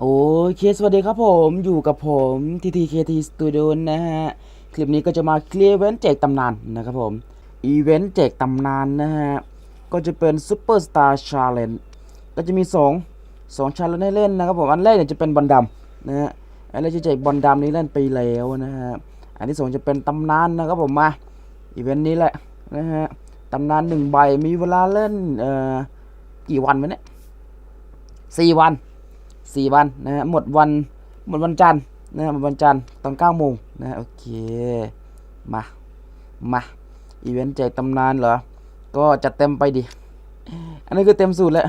โอเคสวัสดีครับผมอยู่กับผม TTKT Studio นะฮะ คลิปนี้ก็จะมาเคลียร์อีเวนแจกตำนานนะครับผม อีเวนต์แจกตำนานนะฮะ ก็จะเป็น Superstar Challenge ก็จะมี 2 2 challenge ให้เล่นนะครับผม อันแรกเนี่ยจะเป็นบอลดำนะฮะ อันแรกจะแจกบอลดำนี้เล่นไปแล้วนะฮะ อันที่สองจะเป็นตำนานนะครับผมมาอีเวนต์นี้แหละนะฮะตำนานหนึ่งใบมีเวลาเล่นเอ่อกี่วันวะเนี่ยสี่วัน สี่วันนะฮะหมดวันหมดวันจันทร์นะฮะหมดวันจันทร์ตอนเก้าโมงนะโอเคมามาอีเวนต์แจกตำนานเหรอ ก็จัดเต็มไปดิ อันนี้คือเต็มสูตรแล้ว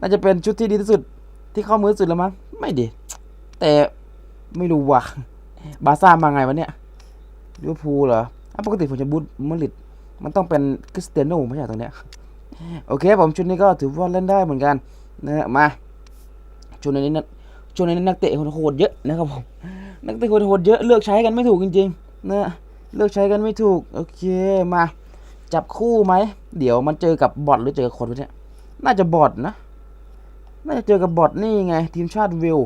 น่าจะเป็นชุดที่ดีที่สุดที่เข้ามือสุดแล้วมั้งไม่ดิ แต่ไม่รู้ว่ะ บาซ่ามาไงวะเนี่ยลิเวอร์พูลเหรอปกติผมจะบูทมาริดมันต้องเป็นคริสเตียโน่ไม่ใช่ตรงเนี้ย โอเคผมชุดนี้ก็ถือว่าเล่นได้เหมือนกันนะมา ช่วงนี้นักช่วงนี้นักเตะโหดเยอะนะครับผมนักเตะโหดเยอะเลือกใช้กันไม่ถูกจริงๆนะเลือกใช้กันไม่ถูกโอเคมา จับคู่ไหมเดี๋ยวมันเจอกับบอทหรือเจอคนวะเนี่ยน่าจะบอทนะ น่าจะเจอกับบอทนี่ไง ทีมชาติวิล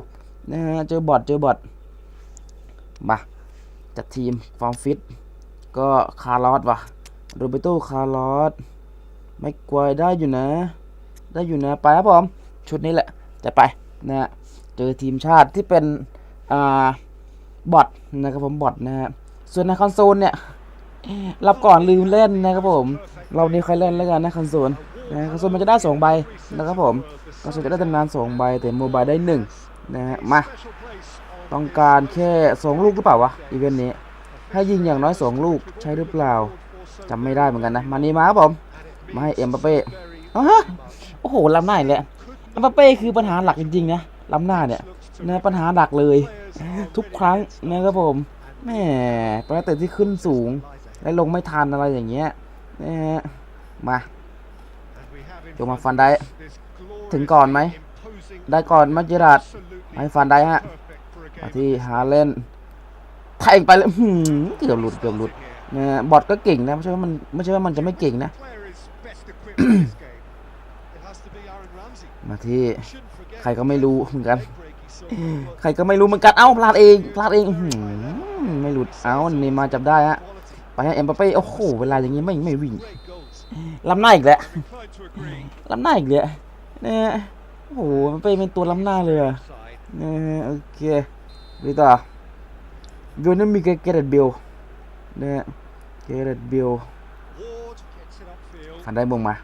นะฮะเจอบอทเจอบอทมาจัดทีมฟอร์มฟิตก็คาร์ลอสว่ะโรเบโตคาร์ลอสไม่กวยได้อยู่นะ ได้อยู่นะ ไปครับผม ชุดนี้แหละ จะไป นะฮะเจอทีมชาติที่เป็นอ่าบอทนะครับผมบอทนะฮะส่วนในคอนโซลเนี่ยรับก่อนลืมเล่นนะครับผม เรานี้ค่อยเล่นแล้วกันนะคอนโซลนะคอนโซลมันจะได้สองใบนะครับผมคอนโซลจะได้ตำนานสองใบแต่โมบายได้หนึ่งนะฮะมาต้องการแค่สองลูกหรือเปล่าวะอีเวนต์นี้ให้ยิงอย่างน้อยสองลูกใช่หรือเปล่าจำไม่ได้เหมือนกันนะมานี่มาครับผมมาให้เอ็มบัปเป้โอ้โหลำหน้าอีกแล้ว อัมบัปเป้คือปัญหาหลักจริงๆนะล้ำหน้าเนี่ยนะปัญหาหลักเลย ทุกครั้งนะครับผมแหม่เป็นนักเตะที่ขึ้นสูง และลงไม่ทันอะไรอย่างเงี้ยนะฮะมาจงมาฟันได้ ถึงก่อนไหม ได้ก่อนมัจจิราดให้ฟันได้ฮะมาที่หาเล่นแทงไปเลยอื้อหือเกือบหลุดเกือบหลุดนะฮะบอทก็เก่งนะไม่ใช่ว่ามันไม่ใช่ว่ามันจะไม่เก่งนะ มาที่ใครก็ไม่รู้เหมือนกัน ใครก็ไม่รู้เหมือนกัน เอ้าพลาดเองพลาดเองไม่หลุด เอ้านี่มาจับได้ฮะ ไปให้เอ็มบัปเป้ โอ้โห เวลาอย่างงี้ไม่ไม่วิ่งล้ำหน้าอีกแล้วล้ำหน้าอีกแล้วเนี่ยโอ้โหเอ็มบัปเป้เป็นตัวล้ำหน้าเลยอะเนี่ยโอเคดูต่อวิวนั้นมีเกเรตเบลเนี่ยเกเรตเบลฟันได้มงมา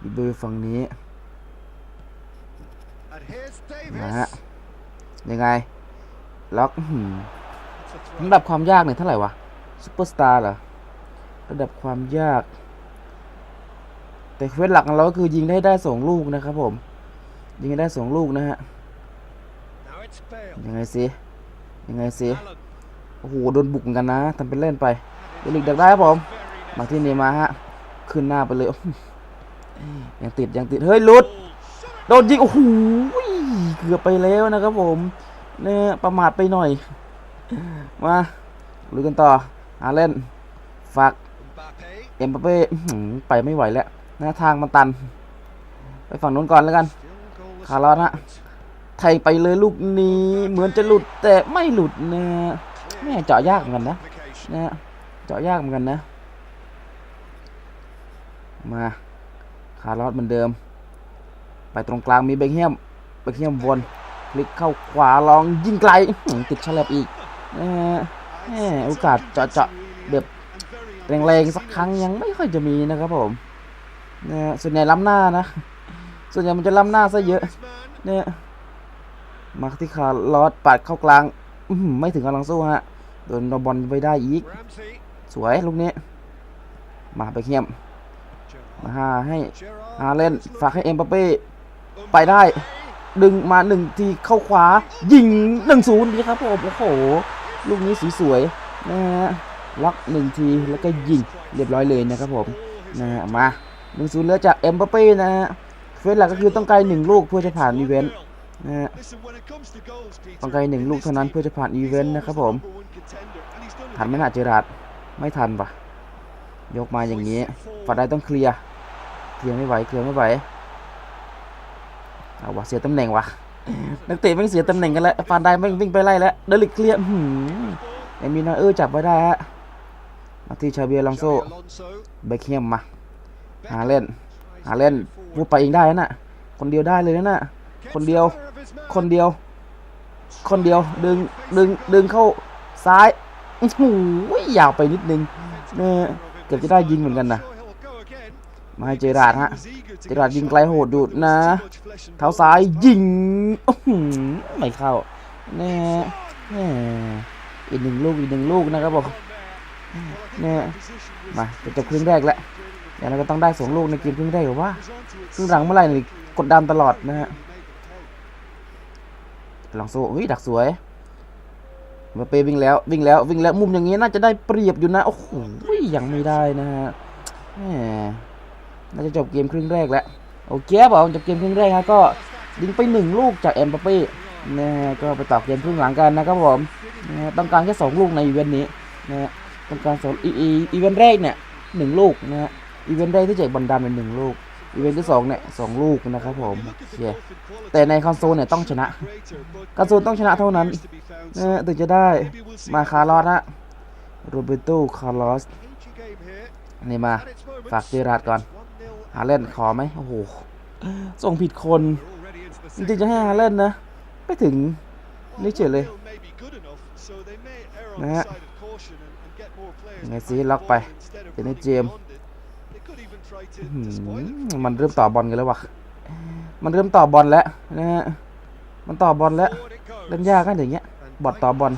บีเบอร์ฝั่งนี้ นะฮะยังไง ล็อกระดับความยากเนี่ยเท่าไหร่วะซูเปอร์สตาร์เหรอ ระดับความยาก แต่เควสหลักของเราก็คือยิงได้ได้สองลูกนะครับผม ยิงได้สองลูกนะฮะ ยังไงสิ ยังไงสิ โอ้โห โดนบุกกันนะทำเป็นเล่นไปเดลิกดักได้ครับผม มาที่นี่มาฮะ ขึ้นหน้าไปเลย ยังติดยังติด เฮ้ยลุด โดนยิงโอ้โหเกือบไปแล้วนะครับผมเนี่ยประมาทไปหน่อย มาลุยกันต่อหาเล่นฝากเอ็มบัปเป้ไปไม่ไหวแล้วหนะทางมันตัน ไปฝั่งนู้นก่อนแล้วกันคาร์ลอสฮะไทยไปเลยลูกนี้เหมือนจะหลุดแต่ไม่หลุดนะแม่เจาะยากเหมือนกันนะนะเจาะยากเหมือนกันนะ มาคาร์ลอสเหมือนเดิม ไปตรงกลางมีเบคแฮมเบคแฮมวนพลิกเข้าขวาลองยิงไกลติดฉลับอีกโอกาสเจาะเจาะแบบแรงๆสักครั้งยังไม่ค่อยจะมีนะครับผมนะฮะส่วนใหญ่ล้ำหน้านะ ส่วนใหญ่มันจะล้ำหน้าซะเยอะเนี่ยมาที่คาร์ลอสปัดเข้ากลางไม่ถึงกำลังสู้ฮะโดนบอลไปได้อีก สวยลูกนี้ มาเบคแฮมมาหาให้อาเล่นฝากให้เอ็มบัปเป้ ไปได้ ดึงมาหนึ่งทีเข้าขวา ยิงหนึ่งศูนย์นี่ครับผมโอ้โห ลูกนี้สีสวยนะฮะล็อกหนึ่งทีแล้วก็ยิงเรียบร้อยเลยนะครับผมนะฮะมาหนึ่งศูนย์เหลือจากเอ็มบัปเป้นะฮะเฟสหลักก็คือต้องการหนึ่งลูกเพื่อจะผ่านอีเวนต์นะฮะต้องการหนึ่งลูกเท่านั้นเพื่อจะผ่านอีเวนต์นะครับผมทันไม่น่าเจอราดไม่ทันปะยกมาอย่างนี้ฝัดได้ต้องเคลียร์เคลียร์ไม่ไหวเคลียร์ไม่ไหว เอาวะเสียตำแหน่งวะนักเตะแม่งเสียตำแหน่งกันแล้วฟานได้แม่งวิ่งไปไล่แล้วเดลิกเคลียร์หืมเอมินาเออร์จับไว้ได้ฮะมาที่ชาเบียลองโซเบคเฮียมมาหาเล่นหาเล่นพูดไปเองได้นะน่ะคนเดียวได้เลยนะน่ะคนเดียวคนเดียว คนเดียวดึงดึงดึงเข้าซ้ายโอ้โหยาวไปนิดนึงเนี่ยเกือบจะได้ยิงเหมือนกันนะ มาให้เจอราดฮะ เจราดยิงไกลโหดดูดนะ เท้าซ้ายยิงไม่เข้าแน่แน่อีกหนึ่งลูกอีกหนึ่งลูกนะครับผมเนี่ยมาจะจบครึ่งแรกแล้วเดี๋ยวเราก็ต้องได้สองลูกในเกมครึ่งแรกหรือว่าครึ่งหลังเมื่อไหร่นี่กดดันตลอดนะฮะลองโซ่เฮ้ยดักสวยมาเปวิ่งแล้ววิ่งแล้ววิ่งแล้วมุมอย่างนี้น่าจะได้เปรียบอยู่นะโอ้โหยังไม่ได้นะฮะแหม น่าจะจบเกมครึ่งแรกแล้วโอเคครับผมจบเกมครึ่งแรกครับก็ยิงไปหนึ่งลูกจากเอ็มบัปเป้นะฮะก็ไปต่อเกมครึ่งหลังกันนะครับผมนะฮะต้องการแค่สองลูกในอีเวนต์นี้นะฮะต้องการสองอีอีเวนต์แรกเนี่ยหนึ่งลูกนะฮะอีเวนต์แรกที่แจกบอลดำเป็นหนึ่งลูกอีเวนต์ที่สองเนี่ยสองลูกนะครับผมโอเคแต่ในคอนโซลเนี่ยต้องชนะคอนโซลต้องชนะเท่านั้นนะฮะถึงจะได้มาคาร์ลอสฮะโรเบโตคาร์ลอสนี่มาฝากเจอราดก่อน หาเล่นขอไหมโอ้โหส่งผิดคนจริงๆจะให้หาเล่นนะไม่ถึงนี่เฉยเลยนะฮะไงซีล็อกไปเดี๋ยวนี้เจมมันเริ่มต่อบอลกันแล้ววะมันเริ่มต่อบอลแล้วนะฮะมันต่อบอลแล้วเล่นยากกันอย่างเงี้ยบอดต่อบอล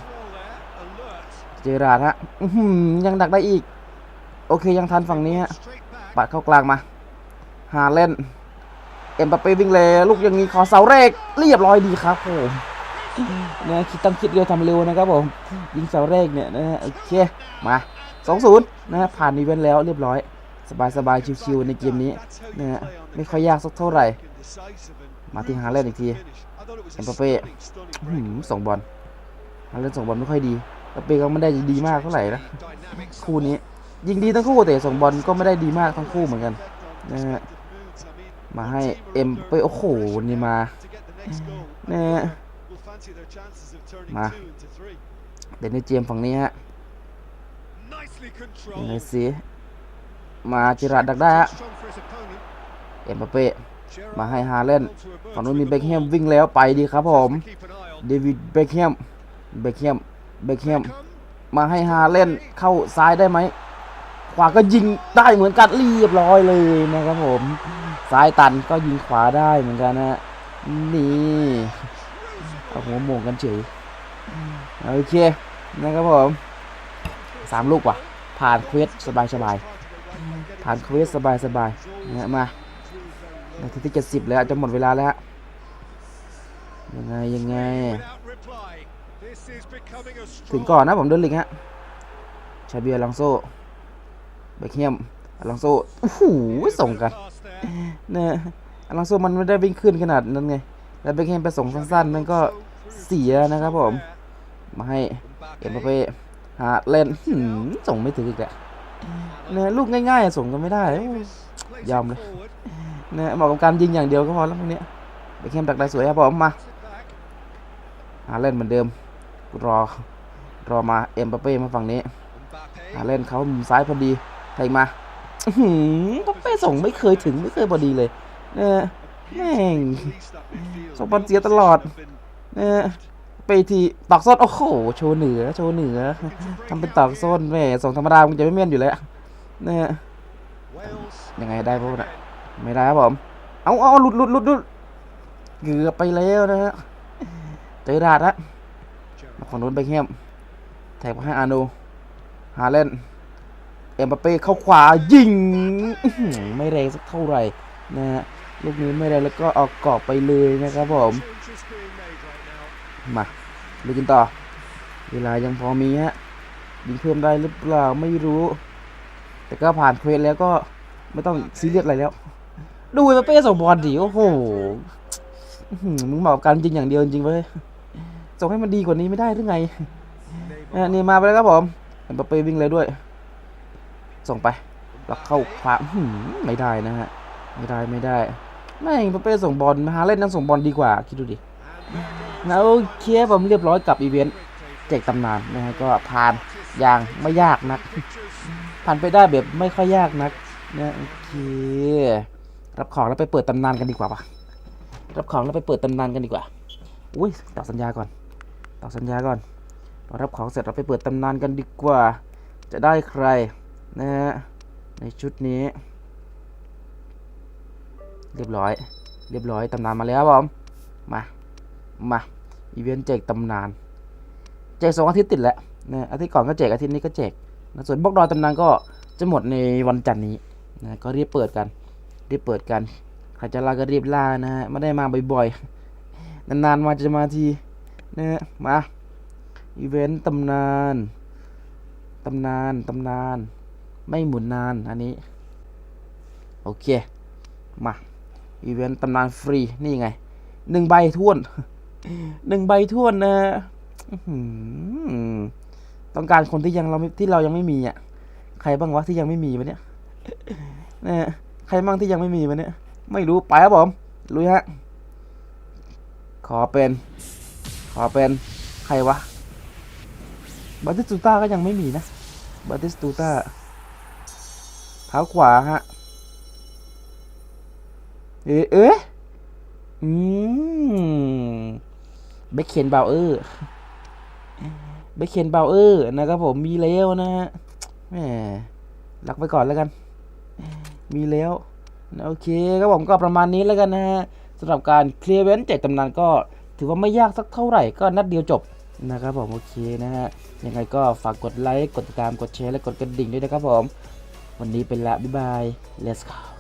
เจราดฮะยังดักได้อีก โอเคยังทันฝั่งนี้ฮะปัดเข้ากลางมา หาเล่น เอ็มบัปเป้วิ่งเลยลูกอย่างนี้ขอเสาแรกเรียบร้อยดีครับผมนะคิดต้องคิดเร็วทำเร็วนะครับผม ยิงเสาแรกเนี่ยนะฮะโอเค มาสองศูนย์นะฮะผ่านอีเวนต์แล้วเรียบร้อย สบายสบายๆชิวๆในเกมนี้นะฮะไม่ค่อยยากสักเท่าไหร่ มาที่หาเล่นอีกทีเอ็มบัปเป้อื้อหือส่งบอลหาเล่นส่งบอลไม่ค่อยดีบัปเป้ก็ไม่ได้ดีมากเท่าไหร่นะคู่นี้ยิงดีทั้งคู่แต่ส่งบอลก็ไม่ได้ดีมากทั้งคู่เหมือนกันนะฮะ มาให้เอ็มไปโอ้โหนี่มาเนะฮะมาเดี๋ยวในเจมส์ฝั่งนี้ฮะยังไงสิมาจิราดักได้ฮะเอ็มเป้มาให้ฮาเล่นฝั่งนู้นมีเบคแฮมวิ่งแล้วไปดีครับผมเดวิดเบคแฮมเบคแฮมเบคแฮมมาให้ฮาเล่นเข้าซ้ายได้ไหมขวาก็ยิงได้เหมือนกันเรียบร้อยเลยนะครับผม ซ้ายตันก็ยิงขวาได้เหมือนกันนะนี่เอาหัวโมงกันเฉยโอเคนะครับผมสามลูกว่ะ ผ่านเควสสบายสบายๆผ่านเควสสบายสบายๆเนี่ยมานาทีที่เจ็ดสิบแล้วจะหมดเวลาแล้วยังไงยังไง ถึงก่อนนะผมเดินลิงฮะชาเบียลังโซเบคเฮียมลองโซโอ้โหส่งกัน นี่ยอลองโซมันไม่ได้วิ่งขึ้นขนาดนั้นไง แล้วเบคเฮียมไปส่งสั้นๆ มันก็เสียนะครับผม มาให้เอ็มบัปเป้หาเล่นส่งไม่ถึงอีกแหละเนี่ยลูกง่ายๆ ส่งก็ไม่ได้ ยอมเลยเนี่ยเหมาะกับการยิงอย่างเดียวก็พอแล้วพวกเนี้ยเบคเฮียมดักได้สวยครับผมมาหาเล่นเหมือนเดิม รอ รอมาเอ็มบัปเป้มาฝั่งนี้หาเล่นเขามุมซ้ายพอดีแทงมาอืมเส่งไม่เคยถึงไม่เคยพอดีเลยเนี่ยแม่งส่งบอลเสียตลอดเนี่ยไปทีตอกส้นโอ้โหโชว์เหนือโชว์เหนือทำเป็นตอกส้นแม่ส่งธรรมดามันจะไม่เม่นอยู่แล้วเนี่ยยังไงได้พวกน่ะไม่ได้ครับผมเอาเอาหลุดหลุดหลุดหลุดเกือบไปแล้วนะฮะเจอดาดละมาฝั่งนู้นไปเข้มแท็กมาให้อานู หาเล่น เอ็มบัปเป้เข้าขวายิงไม่แรงสักเท่าไหร่นะฮะลูกนี้ไม่แรงแล้วก็เอากรอบไปเลยนะครับผมมาดูกันต่อ เวลายังพอมีฮะยิงเพิ่มได้หรือเปล่าไม่รู้ แต่ก็ผ่านเควสแล้วก็ไม่ต้องซีเรียสอะไรแล้ว ดูเอ็มบัปเป้ส่งบอลดิโอ้โห้มึงเหมาะกับการยิงอย่างเดียวจริงเว้ยส่งให้มันดีกว่านี้ไม่ได้หรือไงอะนี่มาไปแล้วครับผมเอ็มบัปเป้วิ่งเลยด้วย ส่งไปแล้วเข้าขวาไม่ได้นะฮะ ไม่ได้ไม่ได้แม่งเอ็มบัปเป้ส่งบอลมาหาเล่นนั่งส่งบอลดีกว่า คิดดูดินะโอเคผมเรียบร้อยกับอีเวนต์แจกตำนานนะฮะก็ผ่านอย่างไม่ยากนัก ผ่านไปได้แบบไม่ค่อยยากนักนะโอเครับของแล้วไปเปิดตำนานกันดีกว่าปะรับของแล้วไปเปิดตำนานกันดีกว่า อุ้ยต่อสัญญาก่อน ต่อสัญญาก่อนพอรับของเสร็จเราไปเปิดตำนานกันดีกว่า จะได้ใคร นะฮะในชุดนี้ เรียบร้อย เรียบร้อยตำนานมาแล้วบผมมา มาอีเวนต์แจกตำนาน แจกสองอาทิตย์ติดแล้วนะอาทิตย์ก่อนก็แจกอาทิตย์นี้ก็แจกนะส่วนบล็อกดอยตำนานก็จะหมดในวันจันทร์นี้นะก็รีบเปิดกันรีบเปิดกันใครจะลาก็รีบลานะฮะไม่ได้มาบ่อยๆ นานๆมาจะมาทีนะฮะมาอีเวนต์ตำนานตำนานตำนาน ไม่หมุนนานอันนี้ โอเค มา อีเวนต์ตำนานฟรี นี่ไงหนึ่งใบท้วนหนึ่งใบท้วนนะฮะต้องการคนที่ยังเราที่เรายังไม่มีอะ ใครบ้างวะที่ยังไม่มีวะเนี่ยนะฮะใครบ้างที่ยังไม่มีวะเนี่ย ไม่รู้ไปครับผมลุยฮะ ขอเป็น ขอเป็นใครวะบัติสตูต้าก็ยังไม่มีนะบัติสตูต้า เท้าขวาฮะ เอ๊ะเอ๊ะอืมเบคเคนเบลเออร์เบคเคนเบลเออร์นะครับผมมีแล้วนะฮะแหมรักไปก่อนแล้วกัน มีแล้วนะโอเคครับผมก็ประมาณนี้แล้วกันนะฮะสำหรับการเคลียร์เว้นแจกตำนานก็ถือว่าไม่ยากสักเท่าไหร่ก็นัดเดียวจบนะครับผมโอเคนะฮะยังไงก็ฝากกดไลค์กดติดตามกดแชร์และกดกระดิ่งด้วยนะครับผม วันนี้เป็นละบ๊ายบาย let's go